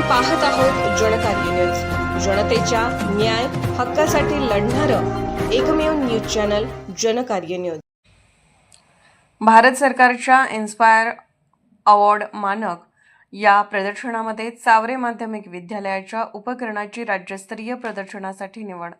पाहत आहोत जनकार्य न्यूज. जनतेच्या न्याय हक्कासाठी लढणारं एकमेव news channel Janakarya news. Bharat सरकारच्या इन्स्पायर अवॉर्ड मानक या प्रदर्शनामध्ये चावरे माध्यमिक विद्यालयाच्या उपकरणाची राज्यस्तरीय प्रदर्शनासाठी निवड.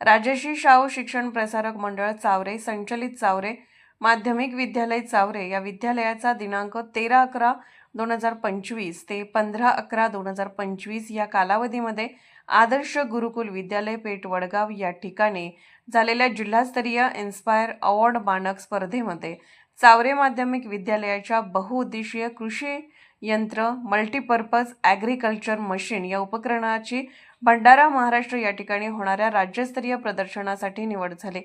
राजर्षी शाहू शिक्षण प्रसारक मंडळ चावरे संचलित चावरे माध्यमिक विद्यालय चावरे या विद्यालयाचा दिनांक तेरा अकरा दोन हजार पंचवीस ते पंधरा अकरा दोन हजार पंचवीस या कालावधीमध्ये आदर्श गुरुकुल विद्यालय पेठ वडगाव या ठिकाणी झालेल्या जिल्हास्तरीय इन्स्पायर अवॉर्ड मानक स्पर्धेमध्ये चावरे माध्यमिक विद्यालयाच्या बहुउद्देशीय कृषी यंत्र मल्टीपर्पज ॲग्रिकल्चर मशीन या उपकरणाची भंडारा महाराष्ट्र या ठिकाणी होणाऱ्या राज्यस्तरीय प्रदर्शनासाठी निवड झाली.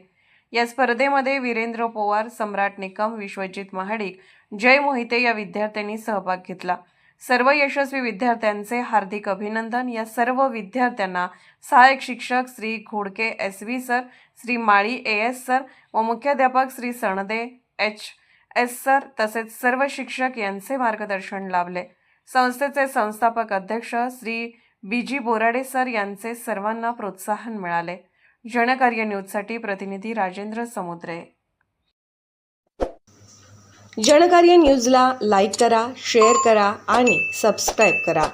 या स्पर्धेमध्ये वीरेंद्र पोवार सम्राट निकम विश्वजित महाडिक जय मोहिते या विद्यार्थ्यांनी सहभाग घेतला. सर्व यशस्वी विद्यार्थ्यांचे हार्दिक अभिनंदन. या सर्व विद्यार्थ्यांना सहाय्यक शिक्षक Shri Ghodke S V sir Shri Mali A S sir व मुख्याध्यापक Shri Sanade H S sir तसेच सर्व शिक्षक यांचे मार्गदर्शन लाभले. संस्थेचे संस्थापक अध्यक्ष Shri B G Borade sir यांचे सर्वांना प्रोत्साहन मिळाले. जनकार्य न्यूजसाठी प्रतिनिधी राजेंद्र समुद्रे. जनकार्य न्यूजला लाईक करा शेअर करा आणि सबस्क्राईब करा.